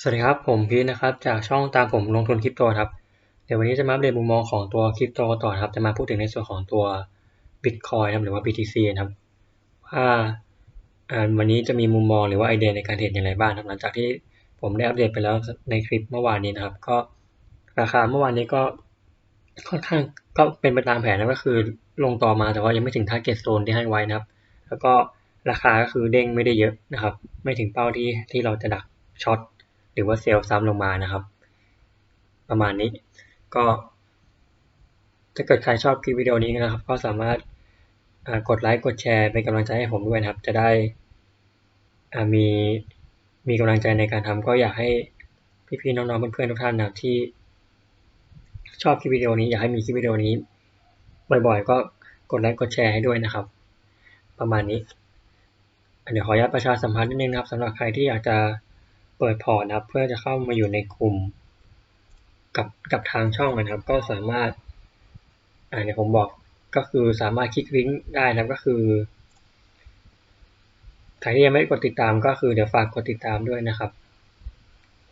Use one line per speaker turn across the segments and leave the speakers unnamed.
สวัสดีครับ ผมพีทนะครับ จากช่องตามผมลงทุนคริปโตครับ เดี๋ยววันนี้จะมาอัปเดตมุมมองของตัวคริปโตต่อครับ จะมาพูดถึงในส่วนของตัว Bitcoin นะครับหรือว่า BTC นะครับ ว่าวันนี้จะมีมุมมองหรือว่าไอเดียในการเทรดอย่างไรบ้างครับหลังจากที่ผมได้อัปเดตไปแล้วในคลิปเมื่อวานนี้นะครับ ก็ราคาเมื่อวานนี้ก็ค่อนข้างก็เป็นไปตามแผนนะก็คือลงต่อมาแต่ว่ายังไม่ถึง target zone ที่ให้ไว้นะครับ แล้วก็ราคาก็คือเด้งไม่ได้เยอะนะครับ ไม่ถึงเป้าที่ที่เราจะดักช็อต รือว่าเซลล์ซ้ำลงมานะครับ ประมาณนี้ก็ ถ้าเกิดใครชอบคลิปวิดีโอนี้นะครับ ก็สามารถกดไลค์กดแชร์เป็นกำลังใจให้ผมด้วยนะครับ จะได้มีมีกำลังใจในการทำก็อยากให้พี่ๆน้องๆเพื่อนๆทุกท่านนะครับที่ชอบคลิปวิดีโอนี้อยากให้มีคลิปวิดีโอนี้ บ่อยๆ ก็กดไลค์กดแชร์ให้ด้วยนะครับ ประมาณนี้เดี๋ยวขออนุญาตประชาสัมพันธ์นิดนึงนะครับสำหรับใครที่อยากจะ เปิดพอร์ตนะครับ เพื่อจะเข้ามาอยู่ในกลุ่ม กับกับทางช่องนะครับ ก็สามารถอ่าเดี๋ยวผมบอกก็คือสามารถคลิกลิงก์ได้นะก็คือใครที่ยังไม่กดติดตามก็คือเดี๋ยวฝากกดติดตามด้วยนะครับ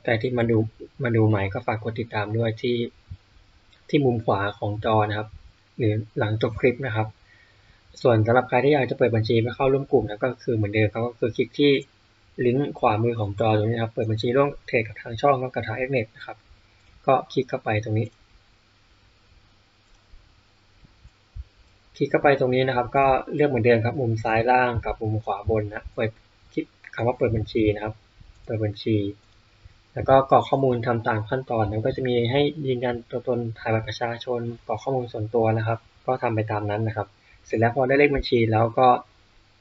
ใครที่มาดูมาดูใหม่ก็ฝากกดติดตามด้วยที่ที่มุมขวาของจอนะครับ หรือหลังจบคลิปนะครับ ส่วนสำหรับใครที่อยากจะเปิดบัญชีเพื่อเข้าร่วมกลุ่มนะก็คือเหมือนเดิมครับก็คือคลิกที่ ลิงก์ขวามือของจอตรงนี้ครับ เปิดบัญชีร่วมเทรดกับทางช่องกับทางเอ็กเน็ตนะครับ ก็คลิกเข้าไปตรงนี้ คลิกเข้าไปตรงนี้นะครับ ก็เลือกเหมือนเดิมครับ มุมซ้ายล่างกับมุมขวาบนนะ เปิดคลิกคำว่าเปิดบัญชีนะครับ เปิดบัญชี แล้วก็กรอกข้อมูลทำตามขั้นตอนแล้วก็จะมีให้ยืนยันตัวตนถ่ายบัตรประชาชน กรอกข้อมูลส่วนตัวนะครับ ก็ทำไปตามนั้นนะครับ เสร็จแล้วพอได้เลขบัญชีแล้วก็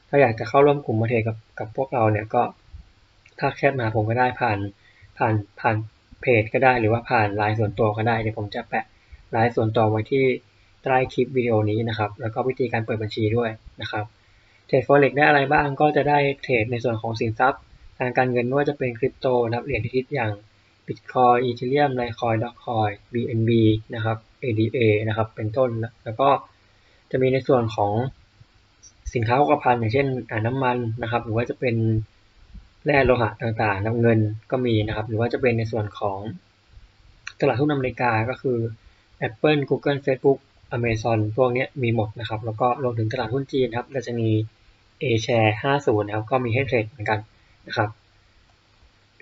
ถ้าอยากจะเข้าร่วมกลุ่มมาเทรดกับกับพวกเราเนี่ยก็ ถ้าแคปมาผมก็ได้ผ่านผ่านผ่านเพจก็ได้หรือว่าผ่านไลน์ส่วนตัวก็ได้เดี๋ยวผมจะแปะไลน์ส่วนตัวไว้ที่ใต้คลิปวิดีโอนี้นะครับ แล้วก็วิธีการเปิดบัญชีด้วยนะครับเทรด forex ได้อะไรบ้างก็จะได้เทรดในส่วนของสินทรัพย์ ทางการเงินไม่ว่าจะเป็นคริปโตนะครับเหรียญที่ทิศอย่าง Bitcoin Ethereum Litecoin Dogecoin BNB นะครับ ADA นะครับ เป็นต้น แล้วก็จะมีในส่วนของสินค้าโภคภัณฑ์อย่างเช่นน้ำมันนะครับ หรือว่าจะเป็น แร่โลหะต่างๆน้ำเงินก็มีนะครับ หรือว่าจะเป็นในส่วนของตลาดหุ้นอเมริกาก็คือ Apple Google Facebook Amazon พวกนี้มีหมดนะครับ แล้วก็รวมถึงตลาดหุ้นจีนครับเราจะมี A share 50นะครับก็มีให้เทรดเหมือนกันนะครับ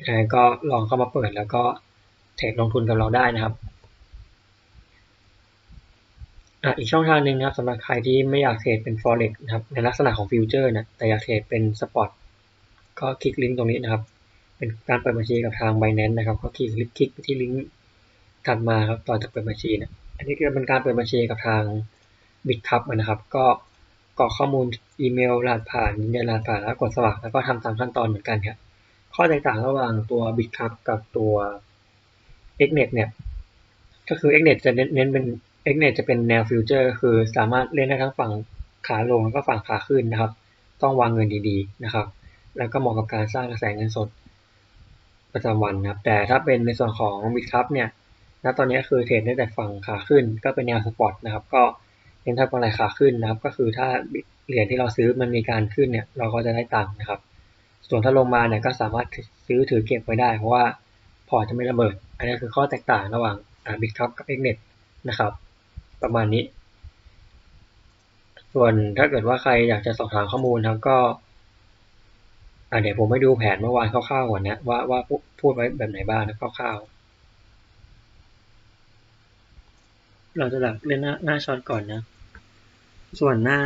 ยังไงก็ลองเข้ามาเปิดแล้วก็เทรดลงทุนกับเราได้นะครับอะอีกช่องทางหนึ่งนะครับสำหรับใครที่ไม่อยากเทรดเป็น forex นะครับในลักษณะของฟิวเจอร์นะแต่อยากเทรดเป็นสปอต ก็คลิกลิงก์ตรงนี้นะครับ เป็นการเปิดบัญชีกับทาง Binance นะครับ ก็คลิกคลิกไปที่ลิงก์ถัดมาครับต่อจากเปิดบัญชีนะอันนี้ก็เป็นการเปิดบัญชีกับทาง BitCup นะครับ ก็กรอกข้อมูลอีเมลรหัสผ่านยืนยันรหัสผ่านแล้วกดสมัครแล้วก็ทำตามขั้นตอนเหมือนกันครับข้อแตกต่างระหว่างตัว BitCup กับตัว Xnet เนี่ยก็คือ Xnet จะเน้นเป็น Xnet จะเป็นแนวฟิวเจอร์คือสามารถเล่นได้ทั้งฝั่งขาลงแล้วก็ฝั่งขาขึ้นนะครับ ต้องวางเงินดีๆนะครับ แล้วก็เหมาะกับการสร้างกระแสเงินสดประจำวันนะครับ แต่ถ้าเป็นในส่วนของบิตคัพเนี่ยณตอนนี้คือเทรดได้แต่ฝั่งขาขึ้น ก็เป็นแนวสปอร์ตนะครับ ก็เน้นทำกำไรขาขึ้นนะครับ ก็คือถ้าเหรียญที่เราซื้อมันมีการขึ้นเนี่ย เราก็จะได้ตังค์นะครับ ส่วนถ้าลงมาเนี่ยก็สามารถซื้อถือเก็บไว้ได้ เพราะว่าพอร์ตจะไม่ระเบิด อันนี้คือข้อแตกต่างระหว่างบิตคัพกับ Xnet นะครับ ประมาณนี้ ส่วนถ้าเกิดว่าใครอยากจะสอบถามข้อมูลครับก็ เดี๋ยวผมไปดูแผนเมื่อวานคร่าวๆก่อนนะว่าว่าพูดไว้แบบไหนบ้างนะคร่าวๆ เราจะหลักเล่นหน้าหน้าช็อตก่อนนะ ส่วนหน้า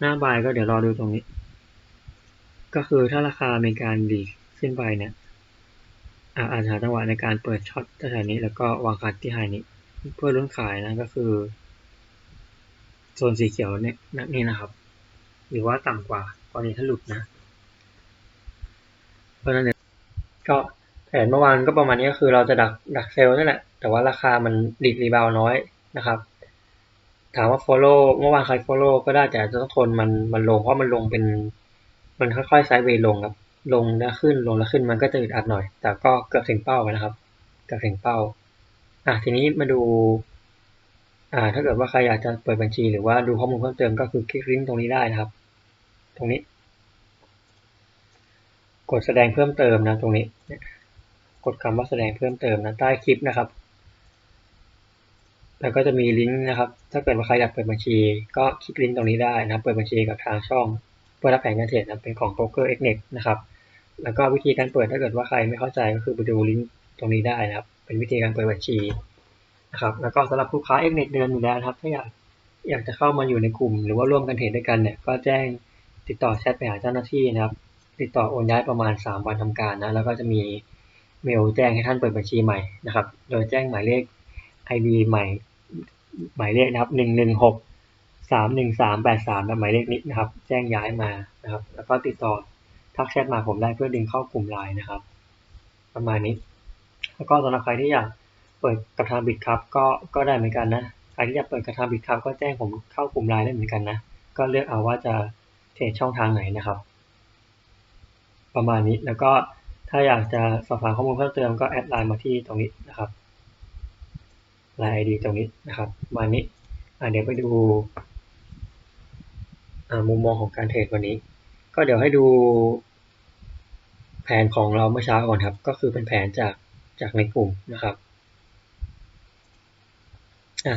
หน้าบายก็เดี๋ยวรอดูตรงนี้ ก็คือถ้าราคามีการดีขึ้นไปเนี่ยอาจจะหาจังหวะในการเปิดช็อตแถวนี้แล้วก็วางคัดที่ไฮนี้ เพื่อลุ้นขายนะก็คือโซนสีเขียวเนี่ยนี่นะครับ หรือว่าต่ำกว่าตอนนี้ถ้าหลุดนะ เพรานั้นเนี่ยก็แผนเมื่อวานก็ประมาณนี้ก็คือเราจะดักดักเซลล์นั่นแหละ แต่ว่าราคามันดิดรีบาวน้อยนะครับ ถามว่า follow เมื่อวานใคร follow ก็ได้แต่จะต้องทนมันมันลงเพราะมันลงเป็น มันค่อยๆไซด์เวย์ลงครับ ลงแล้วขึ้นลงแล้วขึ้นมันก็จะอึดอัดหน่อย แต่ก็เกือบถึงเป้านะครับ เกือบถึงเป้าอะทีนี้มาดูอ่าถ้าเกิดว่าใครอยากจะเปิดบัญชีหรือว่าดูข้อมูลเพิ่มเติมก็คือคลิกลิงก์ตรงนี้ได้นะครับ ตรงนี้ กดแสดงเพิ่มเติมนะตรงนี้ กดคำว่าแสดงเพิ่มเติมนะใต้คลิปนะครับแล้วก็จะมีลิงก์นะครับ ถ้าเกิดว่าใครอยากเปิดบัญชี ก็คลิกลิงก์ตรงนี้ได้นะ เปิดบัญชีกับทางช่อง เพื่อรับแผนการเทรดนะเป็นของ Broker Xnet นะครับ แล้วก็วิธีการเปิดถ้าเกิดว่าใครไม่เข้าใจก็คือไปดูลิงก์ตรงนี้ได้นะครับ เป็นวิธีการเปิดบัญชีนะครับ แล้วก็สำหรับลูกค้า Xnet เดือนอยู่แล้วนะครับ ถ้าอยากอยากจะเข้ามาอยู่ในกลุ่ม หรือว่าร่วมกันเทรดด้วยกันเนี่ย ก็แจ้งติดต่อแชทไปหาเจ้าหน้าที่นะครับ ติดต่อโอนย้ายประมาณ 3 วันทำการนะ แล้วก็จะมีเมลแจ้งให้ท่านเปิดบัญชีใหม่นะครับ โดยแจ้งหมายเลข ID ใหม่ หมายเลขนะครับหนึ่งหนึ่งหกสามหนึ่งสามแปดสามหมายเลขนี้นะครับ แจ้งย้ายมานะครับ แล้วก็ติดต่อทักแชทมาผมได้เพื่อดึงเข้ากลุ่มไลน์นะครับ ประมาณนี้ แล้วก็สำหรับใครที่อยากเปิดกระทาบิดครับก็ก็ได้เหมือนกันนะ ใครที่อยากเปิดกระทาบิดครับก็แจ้งผมเข้ากลุ่มไลน์ได้เหมือนกันนะ ก็เลือกเอาว่าจะเทรดช่องทางไหนนะครับ ประมาณนี้ แล้วก็ถ้าอยากจะสอบถามข้อมูลเพิ่มเติมก็แอดไลน์มาที่ตรงนี้นะครับไลน์ไอดีตรงนี้นะครับมานี้อ่าเดี๋ยวไปดูมุมมองของการเทรดวันนี้ ก็เดี๋ยวให้ดูแผนของเราเมื่อเช้าก่อนครับ ก็คือเป็นแผนจากจากในกลุ่มนะครับอะ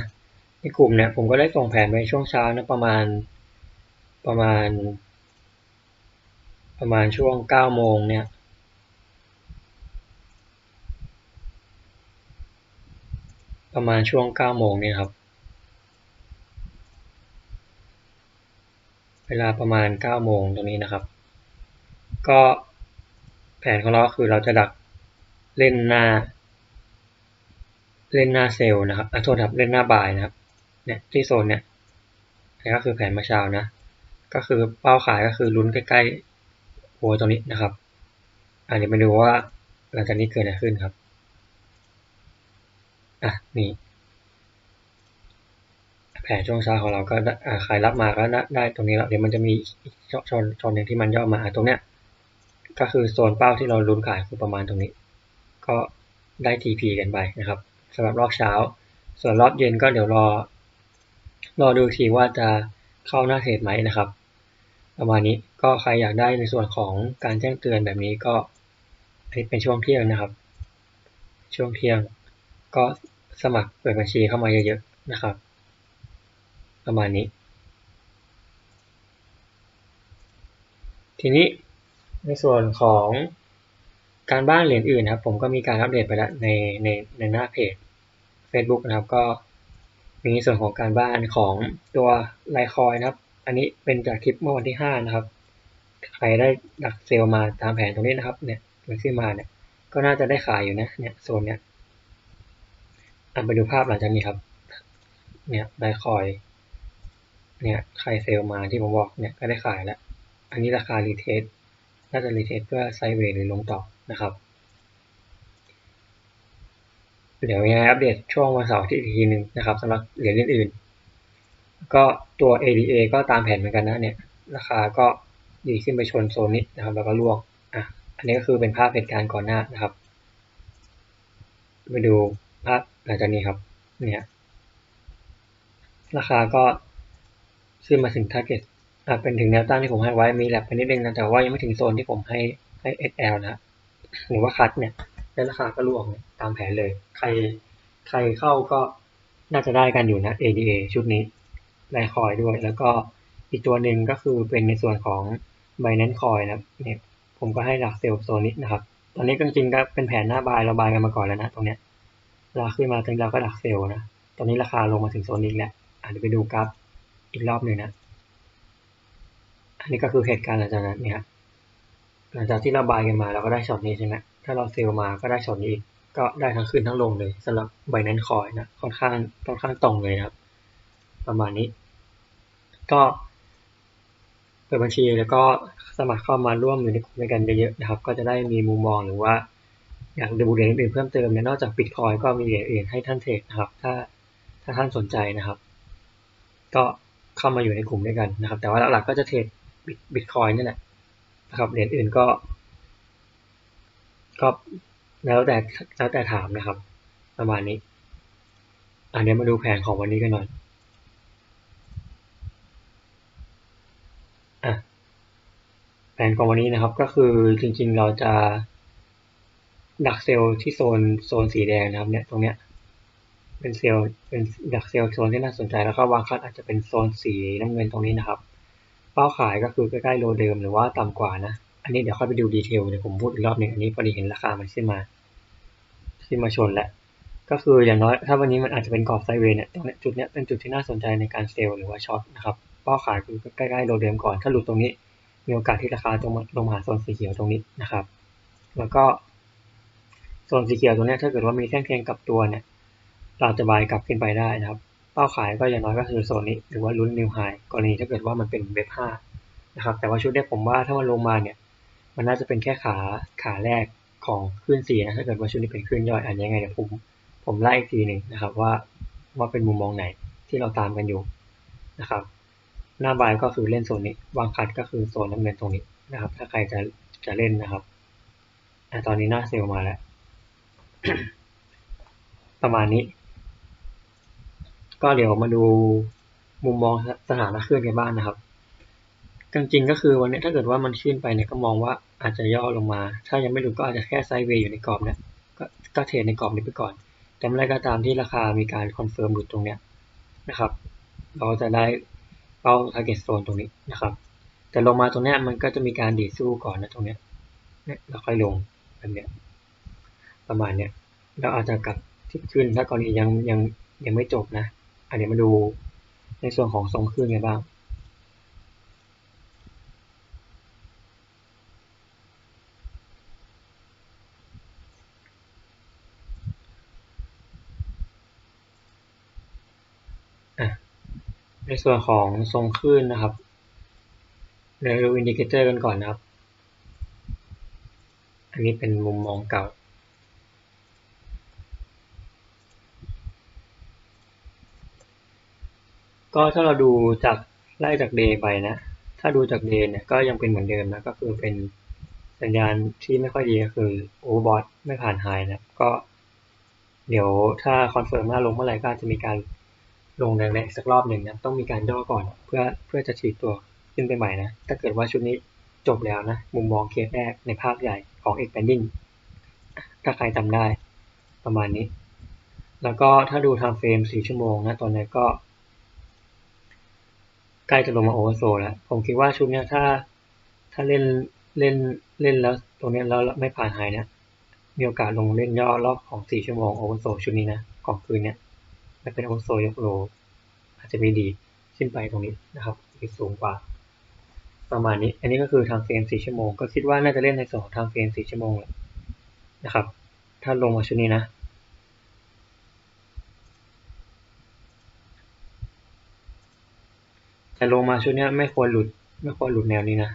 ในกลุ่มเนี่ยผมก็ได้ส่งแผนไปช่วงเช้านะประมาณประมาณ ประมาณช่วงเก้าโมงเนี่ยประมาณช่วงเก้าโมงเนี่ยครับ เวลาประมาณเก้าโมงตรงนี้นะครับ ก็แผนของเราคือเราจะดักเล่นหน้า เล่นหน้าเซลล์นะครับอะโทษครับเล่นหน้าบายนะครับ เนี่ยที่โซนเนี่ยนี่ก็คือแผนเมื่อเช้านะ ก็คือเป้าขายก็คือลุ้นใกล้ ๆหัวตรงนี้นะครับอันนี้มาดูว่าหลังจากนี้เกิดอะไรขึ้นครับอะนี่แผนช่วงเช้าของเราก็ขายรับมาก็ได้ตรงนี้แล้วเดี๋ยวมันจะมีอีกชนชนหนึ่งที่มันย่อมาตรงเนี้ยก็คือโซนเป้าที่เราลุ้นขายคือประมาณตรงนี้ ก็ได้ TP กันไปนะครับสำหรับรอบเช้า ส่วนรอบเย็นก็เดี๋ยวรอ รอดูทีว่าจะเข้าหน้าเทรดไหมนะครับ ประมาณนี้ก็ใครอยากได้ในส่วนของการแจ้งเตือนแบบนี้ก็นนี้เป็นช่วงเที่ยงนะครับ ช่วงเที่ยงก็สมัครเปิดบัญชีเข้ามาเยอะๆนะครับ ประมาณนี้ ทีนี้ในส่วนของการบ้านเหรียญอื่นนะครับ ผมก็มีการอัปเดตไปแล้วในในในหน้าเพจ Facebook นะครับก็มีส่วนของการบ้านของตัวไลคอยนะครับ อันนี้เป็นจากคลิปเมื่อวันที่ห้านะครับ ใครได้ดักเซลมาตามแผนตรงนี้นะครับ เนี่ยมันขึ้นมาเนี่ย ก็น่าจะได้ขายอยู่นะ เนี่ยโซนเนี่ยอันไปดูภาพหลังจากนี้ครับ เนี่ยไลคอย เนี่ยใครเซลมาที่ผมบอกเนี่ยก็ได้ขายแล้ว อันนี้ราคารีเทสน่าจะรีเทสเพื่อไซเวย์หรือลงต่อนะครับเดี๋ยวยังไงอัปเดตช่วงวันเสาร์ที่อีกทีหนึ่งนะครับสำหรับเหรียญอื่นๆ ก็ตัว ADA ก็ตามแผนเหมือนกันนะเนี่ย ราคาก็ดีขึ้นไปชนโซนนี้นะครับ แล้วก็ล่วงอะอันนี้ก็คือเป็นภาพเหตุการณ์ก่อนหน้านะครับไปดูภาพหลังจากนี้ครับ เนี่ย ราคาก็ขึ้นมาถึง target อ่าเป็นถึงแนวต้านที่ผมให้ไว้มีแลบไปนิดนึงนะแต่ว่ายังไม่ถึงโซนที่ผมให้ให้ SL นะหรือว่าคัดเนี่ยแล้วราคาก็ร่วงตามแผนเลย ใครใครเข้าก็น่าจะได้กันอยู่นะ ADA ชุดนี้ ไลคอยด้วย แล้วก็อีกตัวหนึ่งก็คือเป็นในส่วนของ Binance Coin นะเนี่ยผมก็ให้หลักเซลล์โซนนี้นะครับ ตอนนี้จริงๆก็เป็นแผนหน้าบายเราบายกันมาก่อนแล้วนะตรงเนี้ยราขึ้นมาตรงเราก็ดักเซลล์นะ ตอนนี้ราคาลงมาถึงโซนนี้แล้วอาจจะไปดูกราฟอีกรอบหนึ่งนะ อันนี้ก็คือเหตุการณ์หลังจากนั้นเนี่ยหลังจากที่เราบายกันมาเราก็ได้ช็อตนี้ใช่ไหมถ้าเราเซลมาก็ได้ช็อตนี้อีก ก็ได้ทั้งขึ้นทั้งลงเลยสำหรับใบนั้นคอยนะ ค่อนข้างค่อนข้างตรงเลยครับ ประมาณนี้ ก็เปิดบัญชีแล้วก็สมัครเข้ามาร่วมอยู่ในกลุ่มด้วยกันเยอะๆนะครับ ก็จะได้มีมุมมองหรือว่า อยากดูเหรียญอื่นเพิ่มเติมเนี่ยนอกจากบิตคอยก็มีเหรียญอื่นให้ท่านเทรดนะครับ ถ้าถ้าท่านสนใจนะครับ ก็เข้ามาอยู่ในกลุ่มด้วยกันนะครับ แต่ว่าหลักๆก็จะเทรดบิตคอยนี่แหละนะครับเหรียญอื่นก็ก็แล้วแต่แล้วแต่ถามนะครับ ประมาณนี้อันนี้มาดูแผนของวันนี้กันหน่อย อะแผนของวันนี้นะครับก็คือจริงๆเราจะดักเซลล์ที่โซนโซนสีแดงนะครับเนี่ยตรงเนี้ยเป็นเซลล์เป็นดักเซลล์โซนที่น่าสนใจแล้วก็วางคัดอาจจะเป็นโซนสีน้ำเงินตรงนี้นะครับ เป้าขายก็คือใกล้ๆโลเดิมหรือว่าต่ำกว่านะ อันนี้เดี๋ยวค่อยไปดูดีเทลเดี๋ยวผมพูดอีกรอบหนึ่งอันนี้พอดีเห็นราคามันขึ้นมาขึ้นมาชนแล้วก็คืออย่างน้อยถ้าวันนี้มันอาจจะเป็นกรอบไซเวย์เนี่ยตรงนี้จุดเนี้ยเป็นจุดที่น่าสนใจในการเซลล์หรือว่าช็อตนะครับ เป้าขายคือใกล้ๆโลเดิมก่อน ถ้าหลุดตรงนี้ มีโอกาสที่ราคาจะลงมาโซนสีเขียวตรงนี้นะครับ แล้วก็โซนสีเขียวตรงนี้ถ้าเกิดว่ามีแท่งเทียงกับตัวเนี่ย เราจะบายกลับขึ้นไปได้นะครับ เป้าขายก็อย่างน้อยก็คือโซนนี้ หรือว่าลุ้นนิวไฮกรณีถ้าเกิดว่ามันเป็นเว็บห้านะครับ แต่ว่าชุดนี้ผมว่าถ้ามันลงมาเนี่ย มันน่าจะเป็นแค่ขาขาแรกของขึ้นสีนะถ้าเกิดว่าชุดนี้เป็นขึ้นย่อยอันยังไงเดี๋ยวผมผมไล่อีกทีหนึ่งนะครับว่าว่าเป็นมุมมองไหนที่เราตามกันอยู่นะครับ หน้าบายก็คือเล่นโซนนี้ วางคัดก็คือโซนน้ำเงินตรงนี้นะครับ ถ้าใครจะจะเล่นนะครับอตอนนี้หน้าเซลมาแล้ว ประมาณนี้ ก็เดี๋ยวมาดูมุมมองสถานะขึ้นกันบ้างนะครับจริงๆก็คือวันนี้ถ้าเกิดว่ามันขึ้นไปเนี่ยก็มองว่าอาจจะย่อลงมา ถ้ายังไม่หลุดก็อาจจะแค่ไซด์เวย์อยู่ในกรอบเนี่ยก็ก็เทรดในกรอบนี้ไปก่อน แต่เมื่อไรก็ตามที่ราคามีการคอนเฟิร์มหลุดตรงเนี้ยนะครับ เราจะได้ เป้า target zone ตรงนี้นะครับ แต่ลงมาตรงนี้มันก็จะมีการดีดสู้ก่อนนะตรงนี้เนี่ยเราค่อยลงแบบเนี้ยประมาณเนี้ยเราอาจจะกลับทิศขึ้นถ้ากรณียังยังยังไม่จบนะอันนี้มาดูในส่วนของทรงขึ้นไงบ้าง ในส่วนของทรงคลื่นนะครับเดี๋ยวดูอินดิเคเตอร์กันก่อนนะครับ อันนี้เป็นมุมมองเก่า ก็ถ้าเราดูจากไล่จากเดย์ไปนะ ถ้าดูจากเดย์เนี่ยก็ยังเป็นเหมือนเดิมนะ ก็คือเป็นสัญญาณที่ไม่ค่อยดีก็คือโอเวอร์บอทไม่ผ่านไฮนะ ก็เดี๋ยวถ้าคอนเฟิร์มหน้าลงเมื่อไหร่ก็จะมีการ ลงแรงๆสักรอบหนึ่งนะต้องมีการย่อก่อน เพื่อเพื่อจะฉีดตัวขึ้นไปใหม่นะ ถ้าเกิดว่าชุดนี้จบแล้วนะ มุมมองเคสแรกในภาพใหญ่ของ expanding ถ้าใครจำได้ประมาณนี้ แล้วก็ถ้าดูทางเฟรม 4 ชั่วโมงนะตอนนี้ก็ ใกล้จะลงมาโอเวอร์โซแล้ว ผมคิดว่าชุดนี้ถ้าถ้าเล่นเล่นเล่นแล้วตรงนี้แล้วไม่ผ่านหายนะมีโอกาสลงเล่นย่อรอบของ 4 ชั่วโมงโอเวอร์โซชุดนี้นะ ของคืนเนี้ย และเป็นโอโซยกโลอาจจะมีดีขึ้นไปตรงนี้นะครับอีกสูงกว่า ประมาณนี้ อันนี้ก็คือทางเฟรม4ชั่วโมง ก็คิดว่าน่าจะเล่นในสองทางเฟรม4ชั่วโมงเลยนะครับ ถ้าลงมาชุดนี้นะ แต่ลงมาชุดนี้ไม่ควรหลุด ไม่ควรหลุดแนวนี้นะ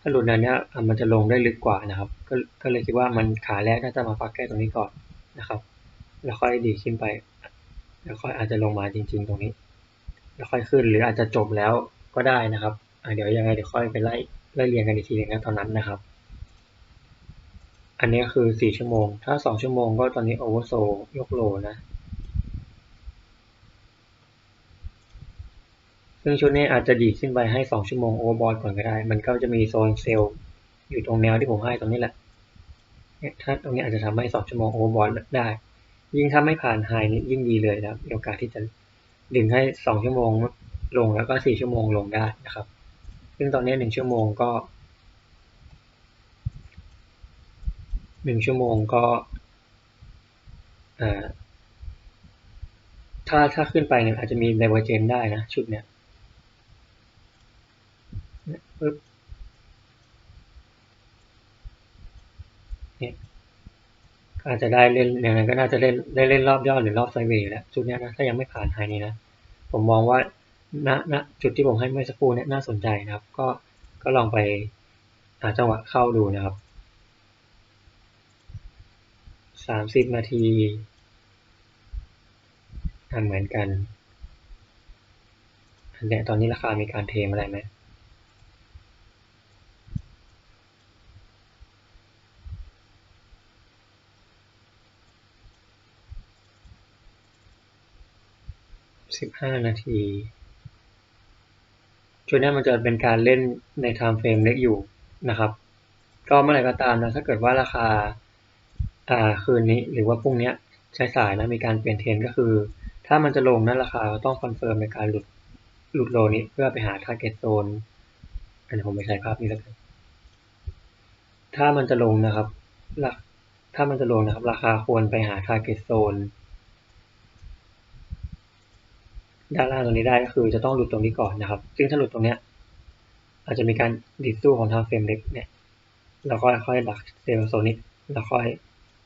ถ้าหลุดแนวนี้มันจะลงได้ลึกกว่านะครับ ก็ก็เลยคิดว่ามันขาแรกน่าจะมาฟักแก้ตรงนี้ก่อนนะครับ แล้วค่อยดีขึ้นไป แล้วค่อยอาจจะลงมาจริง ๆ ตรงนี้ แล้วค่อยขึ้นหรืออาจจะจบแล้วก็ได้นะครับเดี๋ยวยังไงเดี๋ยวค่อยไปไล่ไล่เรียงกันอีกทีนึงนะตอนนั้นนะครับ อันนี้คือสี่ชั่วโมง ถ้าสองชั่วโมงก็ตอนนี้โอเวอร์โซยกโลนะซึ่งชุดนี้อาจจะดีขึ้นไปให้สองชั่วโมงโอเวอร์บอลก่อนก็ได้ มันก็จะมีโซนเซลล์อยู่ตรงแนวที่ผมให้ตรงนี้แหละถ้าตรงนี้อาจจะทำให้สองชั่วโมงโอเวอร์บอลได้ ยิ่งถ้าไม่ผ่านไฮนี่ยิ่งดีเลยนะมีโอกาสที่จะดึงให้สองชั่วโมงลงแล้วก็สี่ชั่วโมงลงได้นะครับ ซึ่งตอนนี้หนึ่งชั่วโมงก็หนึ่งชั่วโมงก็ถ้าถ้าขึ้นไปเนี่ยอาจจะมีไดเวอร์เจนได้นะ ชุดเนี้ยปึ๊บเนี่ย อาจจะได้เล่นอย่างนั้นก็น่าจะเล่นได้เล่นรอบยอดหรือรอบไซเวย์แล้วชุดนี้นะถ้ายังไม่ผ่านไฮนี้นะ ผมมองว่าณณจุดที่ผมให้เมื่อสักครู่นี้น่าสนใจนะครับ ก็ก็ลองไปหาจังหวะเข้าดูนะครับสามสิบนาทีทำเหมือนกันอันนี้ตอนนี้ราคามีการเทมอะไรไหม สิบห้านาทีชุดนี้มันจะเป็นการเล่นในไทม์เฟรมเล็กอยู่นะครับ ก็เมื่อไหร่ก็ตามนะถ้าเกิดว่าราคาอ่าคืนนี้หรือว่าพรุ่งนี้ยสายนะมีการเปลี่ยนเทรนก็คือ ถ้ามันจะลงนั้นราคาต้องคอนเฟิร์มในการหลุดหลุดโลนี้เพื่อไปหา target zone อันนี้ผมไม่ใช้ภาพนี้แล้วกันถ้ามันจะลงนะครับถ้ามันจะลงนะครับ ราคาควรไปหา target zone ด้านล่างตรงนี้ได้ก็คือจะต้องหลุดตรงนี้ก่อนนะครับ ซึ่งถ้าหลุดตรงเนี้ยอาจจะมีการดิดสู้ของทางเฟรมเล็กเนี่ยเราก็ค่อยดักเซลล์โซนนี้แล้วค่อย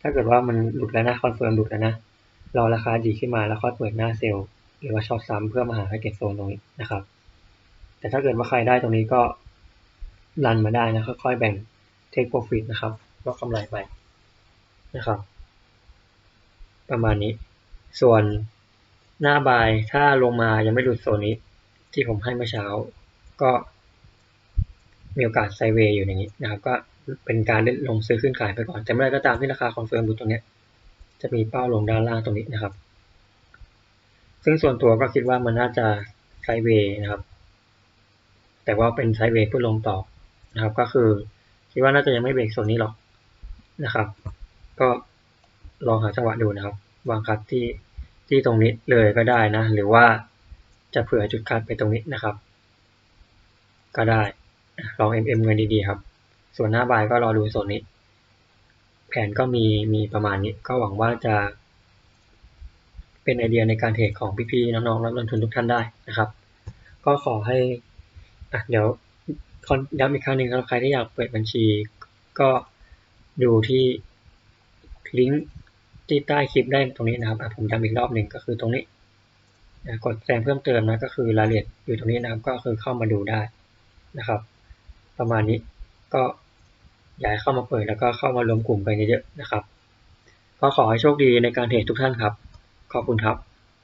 ถ้าเกิดว่ามันหลุดแล้วนะคอนเฟิร์มหลุดแล้วนะรอราคาดีขึ้นมาแล้วค่อยเปิดหน้าเซลล์หรือว่าช็อตซ้ำเพื่อมาหาให้เก็ตโซนตรงนี้นะครับ แต่ถ้าเกิดว่าใครได้ตรงนี้ก็รันมาได้นะค่อยๆแบ่งเทคโปรฟิตนะครับก็กำไรไปนะครับ ประมาณนี้ส่วน หน้าบายถ้าลงมายังไม่หลุดโซนนี้ ที่ผมให้เมื่อเช้า ก็มีโอกาสไซเวย์อยู่อย่างนี้นะครับ ก็เป็นการเล่นลงซื้อขึ้นขายไปก่อน แต่เมื่อไรก็ตามที่ราคาคอนเฟิร์มดูตรงนี้จะมีเป้าลงด้านล่างตรงนี้นะครับ ซึ่งส่วนตัวก็คิดว่ามันน่าจะไซเวย์นะครับ แต่ว่าเป็นไซเวย์เพื่อลงต่อนะครับ ก็คือคิดว่าน่าจะยังไม่เบรกโซนนี้หรอกนะครับ ก็ลองหาจังหวะดูนะครับ วางคัดที่ ที่ตรงนี้เลยก็ได้นะ หรือว่าจะเผื่อจุดคัดไปตรงนี้นะครับ ก็ได้ลอง MM เงินดีๆครับ ส่วนหน้าบายก็รอดูโซนนี้ แผนก็มีมีประมาณนี้ ก็หวังว่าจะเป็นไอเดียในการเทรดของพี่ๆน้องๆนักลงทุนทุกท่านได้นะครับ ก็ขอให้อะเดี๋ยวย้ำอีกครั้งหนึ่งสำหรับใครที่อยากเปิดบัญชีก็ดูที่ลิงก์ ที่ใต้คลิปได้ตรงนี้นะครับผมย้ำอีกรอบหนึ่งก็คือตรงนี้กดแจ้งเพิ่มเติมนะก็คือรายละเอียดอยู่ตรงนี้นะครับก็คือเข้ามาดูได้นะครับ ประมาณนี้ก็ย้ายเข้ามาเปิดแล้วก็เข้ามารวมกลุ่มไปเยอะๆนะครับ ก็ขอให้โชคดีในการเทรดทุกท่านครับ ขอบคุณครับ